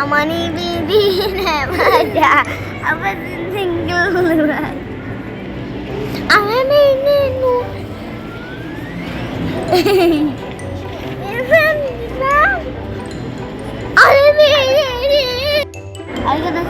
Aman iyi bir değil var Ama sizin Arkadaşlar sıkıntı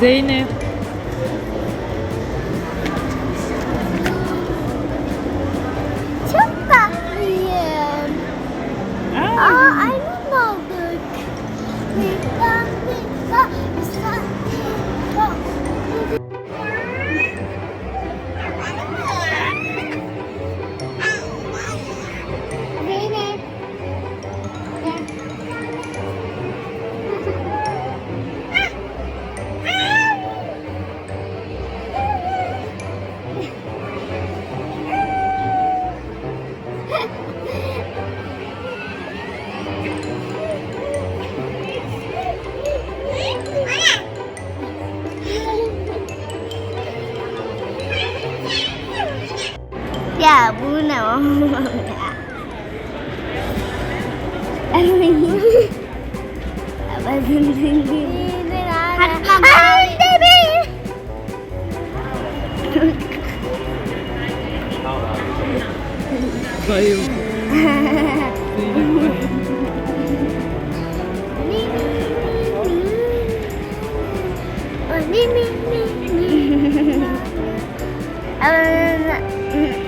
Zeynep. Bayıldım. Zeynep bayıldı. tane, bu da bir tane,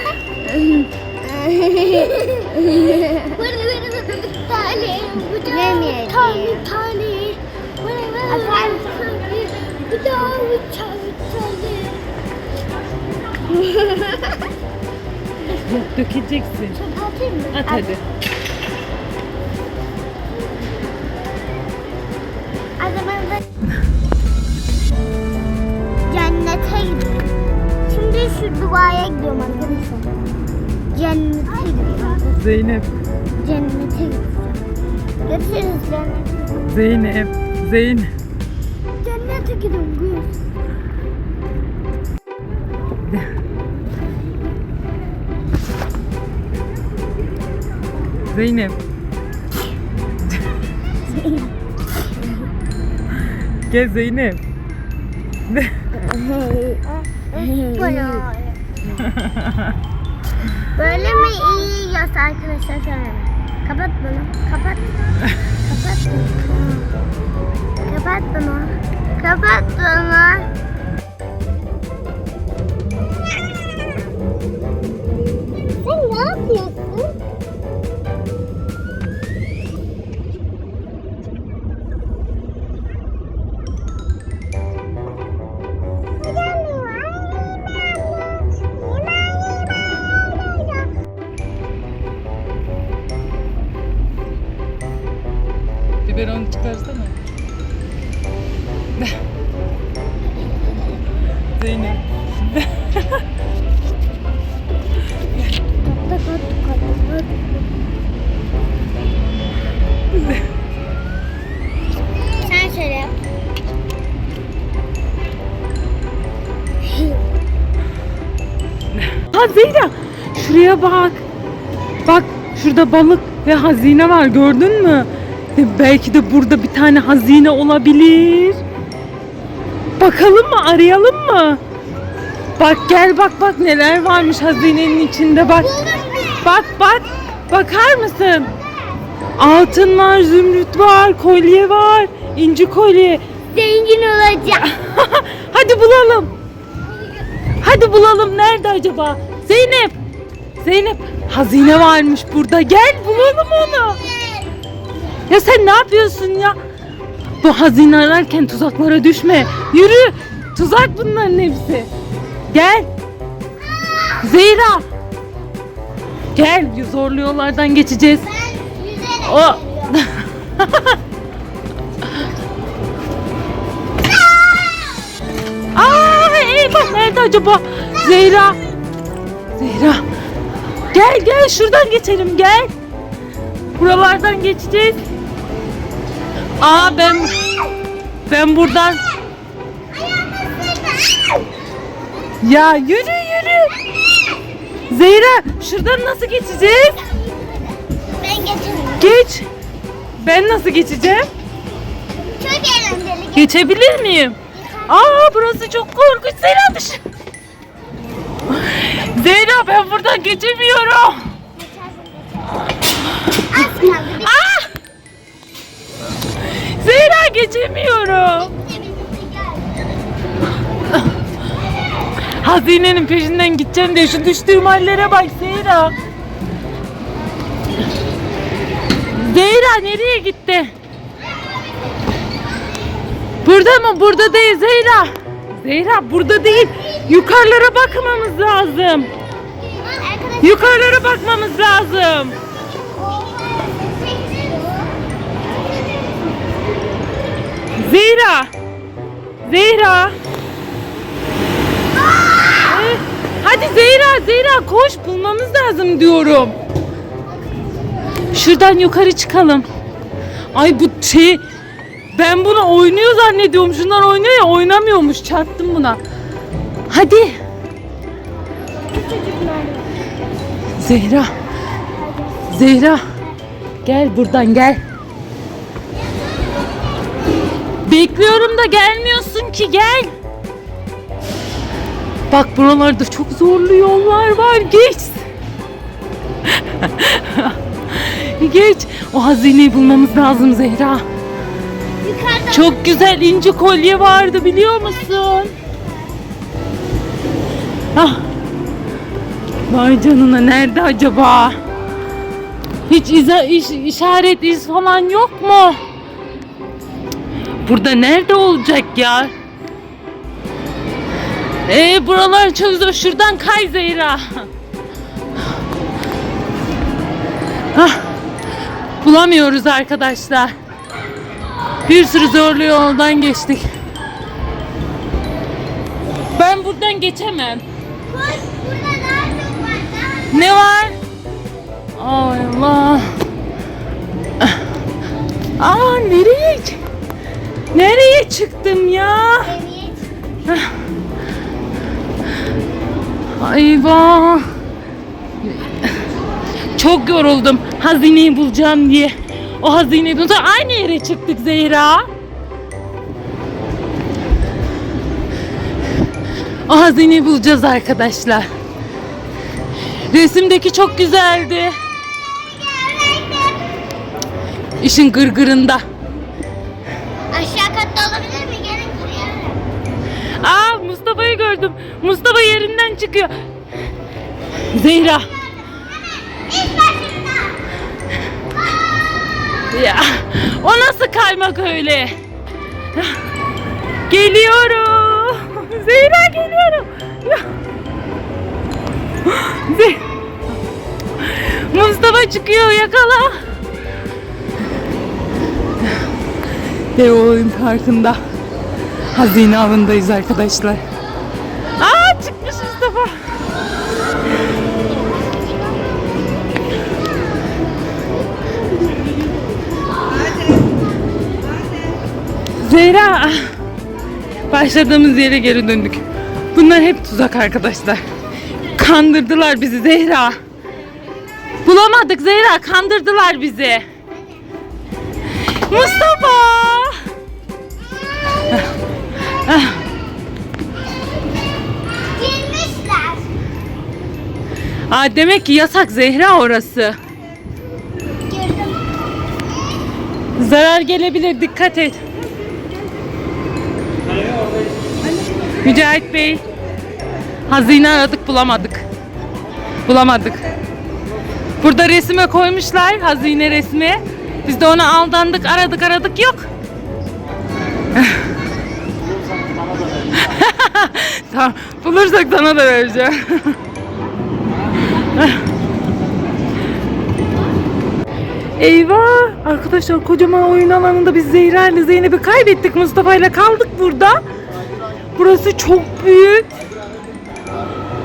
dökeceksin. Çöpe atayım mı? At hadi. O zaman da cennete gidiyorum. Şimdi şu duaya gidiyorum arkadaşlar. Cennete gidiyorum. Zeynep. Cennete gidiyorum. Görüşürüz cennet. Zeynep. Zeynep. Cennete gidiyorum. Görüşürüz. Zeynep. Gel Zeynep. Böyle. Böyle mi iyi yiyorsa arkadaşlar söyleme. Kapat bunu. Kapat. Kapat. Kapat bunu. Kapat bunu. Sen Biberonu çıkarsana. Zeynep. Sen söyle yap. Ha Zeyra şuraya bak. Bak şurada balık ve hazine var gördün mü? Ve belki de burada bir tane hazine olabilir. Bakalım mı arayalım mı? Bak gel bak bak neler varmış hazinenin içinde bak. Bak bak bakar mısın? Altın var, zümrüt var, kolye var, inci kolye. Zengin olacak. Hadi bulalım. Hadi bulalım nerede acaba? Zeynep. Zeynep hazine varmış burada. Gel bulalım onu. Ya sen ne yapıyorsun ya? Bu hazine ararken tuzaklara düşme. Yürü. Tuzak bunların hepsi. Gel. Zeyra. Gel zorlu yollardan geçeceğiz. Ben yüzerek O. Aa, eyvah nerede acaba? Zehra. Zehra. Gel gel şuradan geçelim gel. Buralardan geçeceğiz. Aa ben ben buradan ya yürü yürü. Zehra şuradan nasıl geçeceğiz? Ben geçemiyorum. Geç. Ben nasıl geçeceğim? Çok eğlenceli. Geçebilir miyim? Aa burası çok korkunç. Zehra dış. Zehra ben buradan geçemiyorum. Az kaldı. Bir Ah! Zehra geçemiyorum. Hazinenin peşinden gideceğim diye şu düştüğüm hallere bak Zehra. Zehra nereye gitti? Burada mı? Burada değil Zehra. Zehra burada değil. Yukarılara bakmamız lazım. Yukarılara bakmamız lazım. Zehra. Zehra. Ee, Hadi Zehra, Zehra koş bulmamız lazım diyorum. Şuradan yukarı çıkalım. Ay bu şey ben bunu oynuyor zannediyorum. Şunlar oynuyor ya oynamıyormuş. Çarptım buna. Hadi. Zehra. Zehra. Gel buradan gel. Bekliyorum da gelmiyorsun ki gel. Bak buralarda çok zorlu yollar var. Geç. Geç. O hazineyi bulmamız lazım Zehra. Çok güzel inci kolye vardı biliyor musun? Ah. Vay canına nerede acaba? Hiç iza, iş, işaret iz falan yok mu? Burada nerede olacak ya? Ee buralar çok. Şuradan kay Zehra. Ah, bulamıyoruz arkadaşlar. Bir sürü zorlu yoldan geçtik. Ben buradan geçemem. Ne var? Allah. Aa nereye? Nereye çıktım ya? Ayva. Çok yoruldum. Hazineyi bulacağım diye. O hazineyi bulacağım. Aynı yere çıktık Zehra. O hazineyi bulacağız arkadaşlar. Resimdeki çok güzeldi. İşin gırgırında. Aşağı katta olabilir mi? Gelin buraya. Aa Mustafa'yı gördüm. Mustafa yerinden çıkıyor. Zehra. Ya o nasıl kaymak öyle? Geliyorum. Zehra geliyorum. Ya. Ze- Mustafa çıkıyor yakala. Dev oyun parkında. Hazine avındayız arkadaşlar. Zehra. Başladığımız yere geri döndük. Bunlar hep tuzak arkadaşlar. Kandırdılar bizi Zehra. Bulamadık Zehra. Kandırdılar bizi. Mustafa. Girmişler. Aa, demek ki yasak Zehra orası. Girdim. Zarar gelebilir. Dikkat et. Mücahit Bey. Hazine aradık bulamadık. Bulamadık. Burada resime koymuşlar hazine resmi. Biz de ona aldandık aradık aradık yok. tamam bulursak sana da vereceğim. Eyvah! Arkadaşlar kocaman oyun alanında biz Zehra ile Zeynep'i kaybettik. Mustafa ile kaldık burada. Burası çok büyük.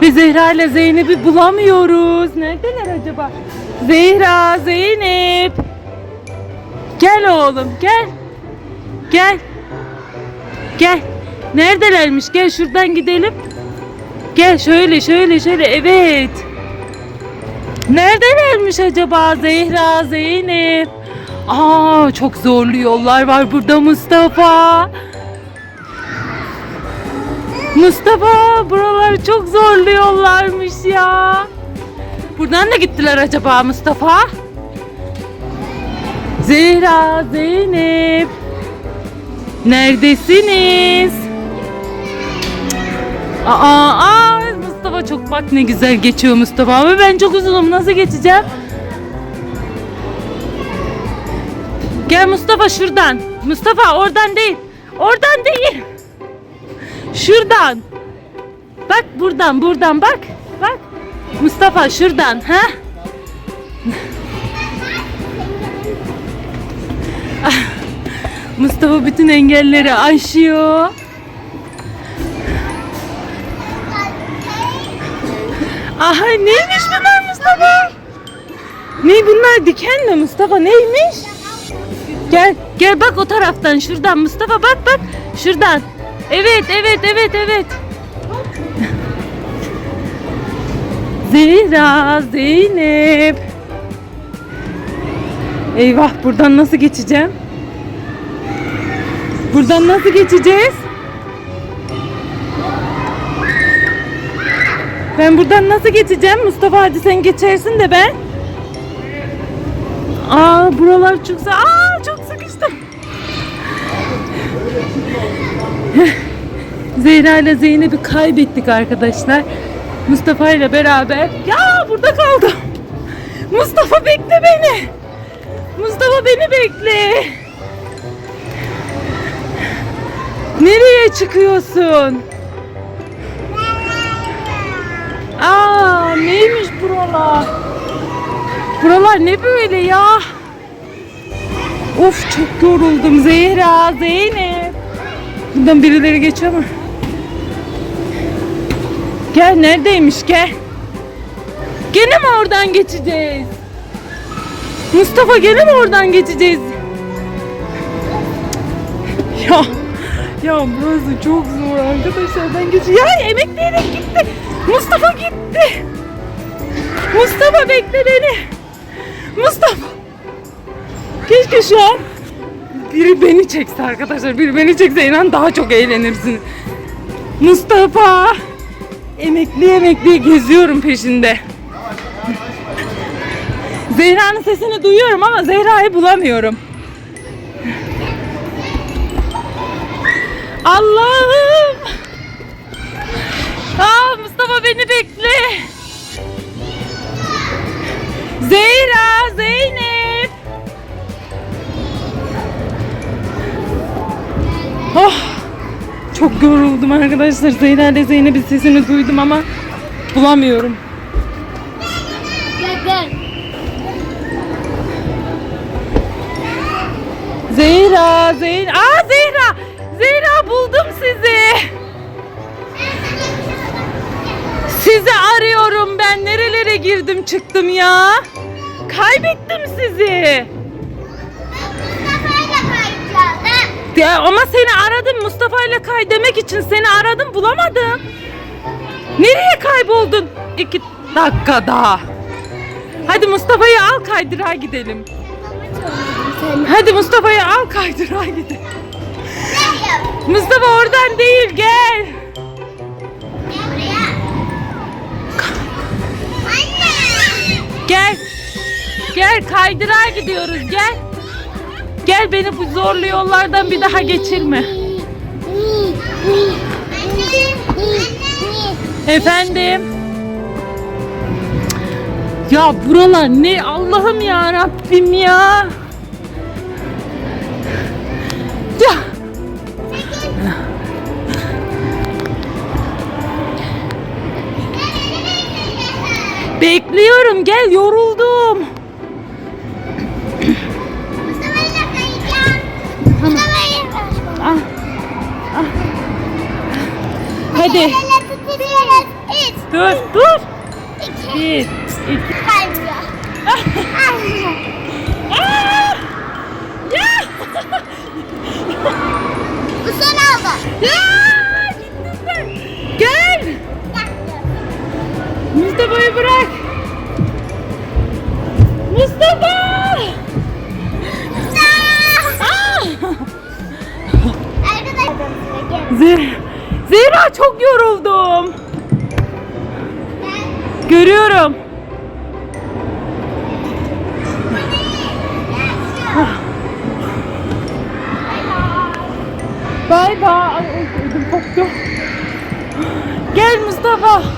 Ve Zehra ile Zeynep'i bulamıyoruz. Neredeler acaba? Zehra, Zeynep. Gel oğlum, gel. Gel. Gel. Neredelermiş? Gel şuradan gidelim. Gel şöyle, şöyle, şöyle. Evet. Neredelermiş acaba Zehra, Zeynep? Aa çok zorlu yollar var burada Mustafa. Mustafa buralar çok zorlu yollarmış ya. Buradan da gittiler acaba Mustafa? Zehra, Zeynep. Neredesiniz? Aa, aa Mustafa çok bak ne güzel geçiyor Mustafa ama ben çok uzunum nasıl geçeceğim? Gel Mustafa şuradan. Mustafa oradan değil. Oradan değil. Şuradan. Bak buradan buradan bak. Bak. Mustafa şuradan ha? Mustafa bütün engelleri aşıyor. Aha neymiş bunlar Mustafa? Ne bunlar diken mi Mustafa neymiş? Gel gel bak o taraftan şuradan Mustafa bak bak şuradan. Evet evet evet evet. Zehra Zeynep. Eyvah buradan nasıl geçeceğim? Buradan nasıl geçeceğiz? Ben buradan nasıl geçeceğim? Mustafa hadi sen geçersin de ben. Aa buralar çok sa- Aa. Zehra ile Zeynep'i kaybettik arkadaşlar. Mustafa ile beraber. Ya burada kaldım. Mustafa bekle beni. Mustafa beni bekle. Nereye çıkıyorsun? Aa neymiş buralar? Buralar ne böyle ya? Of çok yoruldum Zehra, Zeynep. Buradan birileri geçiyor mu? Gel neredeymiş gel. Gene mi oradan geçeceğiz? Mustafa gene mi oradan geçeceğiz? Ya ya burası çok zor arkadaşlar ben geç. Ya emekleyerek gitti. Mustafa gitti. Mustafa bekle beni. Mustafa. Keşke şu an biri beni çekse arkadaşlar. Biri beni çekse inan daha çok eğlenirsiniz. Mustafa. Emekli emekli geziyorum peşinde. Zehra'nın sesini duyuyorum ama Zehra'yı bulamıyorum. Allah'ım. Aa Mustafa beni bekle. Zehra, Zeynep. Oh, çok yoruldum arkadaşlar. Zehra ile Zeynep'in sesini duydum ama bulamıyorum. Gel gel. Zehra, Zehra. Aa Zehra. Zehra buldum sizi. Sizi arıyorum ben. Nerelere girdim çıktım ya? Kaybettim sizi. Ya ama seni aradım Mustafa ile kay demek için seni aradım bulamadım. Nereye kayboldun? İki dakika daha. Hadi Mustafa'yı al kaydırağa gidelim. Hadi Mustafa'yı al kaydırağa gidelim. Mustafa oradan değil gel. Gel. Gel kaydırağa gidiyoruz gel. Gel beni bu zorlu yollardan bir daha geçirme. Efendim. Ya buralar ne Allah'ım ya Rabbim ya. Ya. Bekliyorum gel yoruldum. Hadi. Dur dur. Bir, iki. Bu son oldu. Çok yoruldum. Görüyorum. Bay bay. Ay, ödüm koptu. Gel Mustafa.